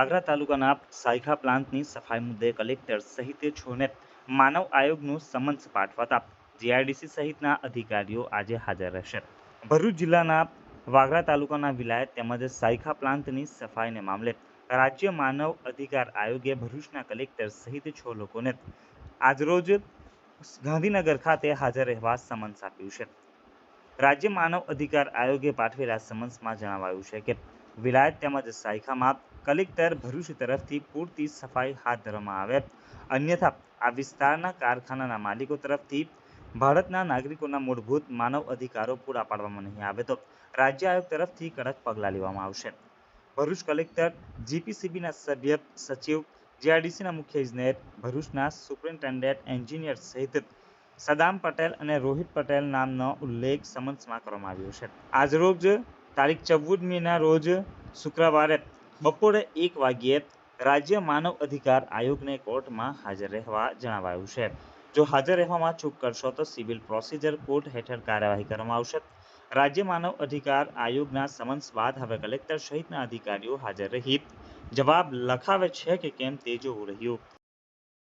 વાગરા તાલુકાના સાયખા પ્લાન્ટની સફાઈ મુદ્દે કલેક્ટર સહિત છોને માનવ આયોગનું સમન્સ પાઠવતા જીઆઈડીસી સહિતના અધિકારીઓ આજે હાજર રહેશે. ભરૂચ જિલ્લાના વાગરા તાલુકાના વિલાયત તેમજ સાયખા પ્લાન્ટની સફાઈને મામલે રાજ્ય માનવ અધિકાર આયોગે ભરૂચના કલેક્ટર સહિત છ લોકોને આજરોજ ગાંધીનગર ખાતે હાજર રહેવા સમન્સ આપ્યું છે. રાજ્ય માનવ અધિકાર આયોગે પાઠવેલા સમન્સમાં જણાવાયું છે કે વિલાયત તેમજ સાયખામાં કલેક્ટર ભરૂચ તરફથી પૂરતી સફાઈ હાથ ધરવામાં આવે. અન્યથા, આ વિસ્તારના કારખાનાના માલિકો તરફથી ભારતના નાગરિકોના મૂળભૂત માનવ અધિકારો પૂરા પાડવામાં નહીં આવે તો રાજ્ય આયોગ તરફથી કડક પગલાં લેવામાં આવશે. ભરૂચ કલેક્ટર, જીપીસીબીના સભ્ય, સચિવ, જીઆરડીસીના મુખ્ય ઇજનેર, ભરૂચના સુપ્રિન્ટેન્ડન્ટ એન્જિનિયર સહિત સદામ પટેલ અને રોહિત પટેલ નામનો ઉલ્લેખ સમન્સમાં કરવામાં આવ્યો છે. આજરોજ તારીખ ચૌદમીના રોજ શુક્રવારે બપોરે એક વાગ્યે રાજ્ય માનવ અધિકાર આયોગને કોર્ટમાં હાજર રહેવા જણાવાયું છે. જો હાજર રહેવામાં ચૂક કરશો તો સિવિલ પ્રોસિજર કોર્ટ હેઠળ કાર્યવાહી કરવામાં આવશે. રાજ્ય માનવ અધિકાર આયોગના સમન્સ બાદ હવે કલેક્ટર સહિતના અધિકારીઓ હાજર રહી. જવાબ લખાવે છે કે કેમ તે જોવું રહ્યું.